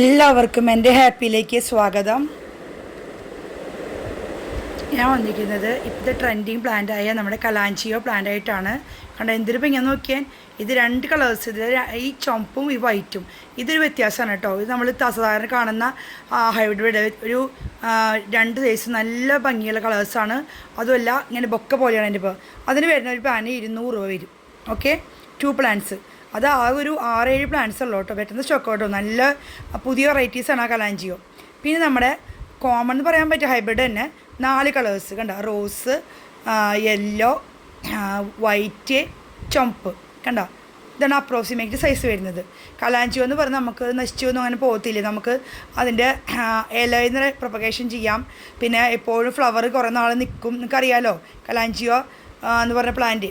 എല്ലാവർക്കും എന്റെ ഹാപ്പിയിലേക്ക് സ്വാഗതം. ഞാൻ വന്നിരിക്കുന്നത് ഇപ്പോഴത്തെ ട്രെൻഡിങ് പ്ലാന്റ് ആയ നമ്മുടെ കലാഞ്ചിയോ പ്ലാന്റ് ആയിട്ടാണ്. കണ്ട എന്തൊരു ഇങ്ങനെ നോക്കിയാൽ ഇത് രണ്ട് കളേഴ്സ് ഇത് ഈ ചുമപ്പും ഈ വൈറ്റും ഇതൊരു വ്യത്യാസമാണ് കേട്ടോ. ഇത് നമ്മൾ സാധാരണ കാണുന്ന ഹൈബ്രിഡ് ഒരു രണ്ട് സൈസ് നല്ല ഭംഗിയുള്ള കളേഴ്സാണ് അതുമല്ല ഇങ്ങനെ ബൊക്ക പോലെയാണ് എന്റെ ഇപ്പോൾ അതിന് വരുന്ന ഒരു പ്ലാന് ഇരുന്നൂറ് രൂപ വരും. ഓക്കെ ടു പ്ലാന്റ്സ് അത് ആ ഒരു ആറേഴ് പ്ലാന്റ്സ് ഉള്ളൂ കേട്ടോ. പെട്ടെന്ന് സ്റ്റോക്ക് കേട്ടോ നല്ല പുതിയ വെറൈറ്റീസാണ് ആ കലാഞ്ചിയോ. പിന്നെ നമ്മുടെ കോമൺ എന്ന് പറയാൻ പറ്റിയ ഹൈബ്രിഡ് തന്നെ നാല് കളേഴ്സ് കണ്ട? റോസ് യെല്ലോ വൈറ്റ് ചുമപ്പ് കണ്ട? ഇതാണ് അപ്രോക്സിമേറ്റ് സൈസ് വരുന്നത്. കലാഞ്ചിയോ എന്ന് പറഞ്ഞാൽ നമുക്ക് നശിച്ചു ഒന്നും അങ്ങനെ പോകത്തില്ല. നമുക്ക് അതിന്റെ ഇലയിൽ നിന്ന് പ്രൊപ്പഗേഷൻ ചെയ്യാം. പിന്നെ എപ്പോഴും ഫ്ലവർ കുറേ നാൾ നിൽക്കും. നിങ്ങൾക്കറിയാലോ? കലാഞ്ചിയോ എന്ന് പറഞ്ഞ പ്ലാന്റ്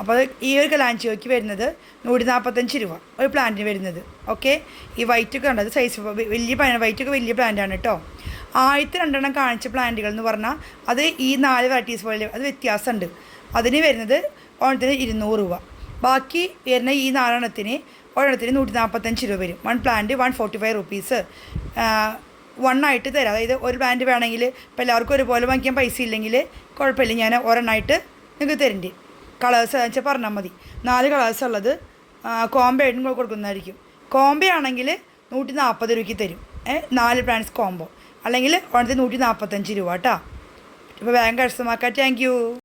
അപ്പോൾ ഈ ഒരു കലാഞ്ചിയോയ്ക്ക് വരുന്നത് നൂറ്റി നാൽപ്പത്തഞ്ച് രൂപ ഒരു പ്ലാന്റിന് വരുന്നത്. ഓക്കെ ഈ വൈറ്റ് ഒക്കെ കണ്ടത് സൈസ് വലിയ പ്ലാന്റ് വൈറ്റ് ഒക്കെ വലിയ പ്ലാന്റാണ് കേട്ടോ ആദ്യത്തെ രണ്ടെണ്ണം കാണിച്ച പ്ലാന്റുകൾ എന്ന് പറഞ്ഞാൽ അത് ഈ നാല് വെറൈറ്റീസ് പോലെ അത് വ്യത്യാസമുണ്ട്. അതിന് വരുന്നത് ഓണത്തിന് ഇരുന്നൂറ് രൂപ. ബാക്കി വരുന്ന ഈ നാലെണ്ണത്തിന് ഒരെണ്ണത്തിന് നൂറ്റി നാൽപ്പത്തഞ്ച് രൂപ വരും. One plant one forty five rupees one ആയിട്ട് തരാം. അതായത് ഒരു പ്ലാന്റ് വേണമെങ്കിൽ ഇപ്പോൾ എല്ലാവർക്കും ഒരുപോലെ വാങ്ങിക്കാൻ പൈസ ഇല്ലെങ്കിൽ കുഴപ്പമില്ല. ഞാൻ ഒരെണ്ണമായിട്ട് നിങ്ങൾക്ക് തരണ്ട്. കളേഴ്സ് വെച്ചാൽ പറഞ്ഞാൽ മതി. നാല് കളേഴ്സ് ഉള്ളത്. കോംബോ ആയിട്ടും കൊടുക്കുന്നതായിരിക്കും. കോംബോ ആണെങ്കിൽ നൂറ്റി നാൽപ്പത് രൂപയ്ക്ക് തരും. നാല് പ്ലാൻസ് കോംബോ അല്ലെങ്കിൽ ഓണത്തിന് നൂറ്റി നാൽപ്പത്തഞ്ച് രൂപ കേട്ടോ ഇപ്പോൾ വേഗം കസ്റ്റമാക്കാം താങ്ക് യു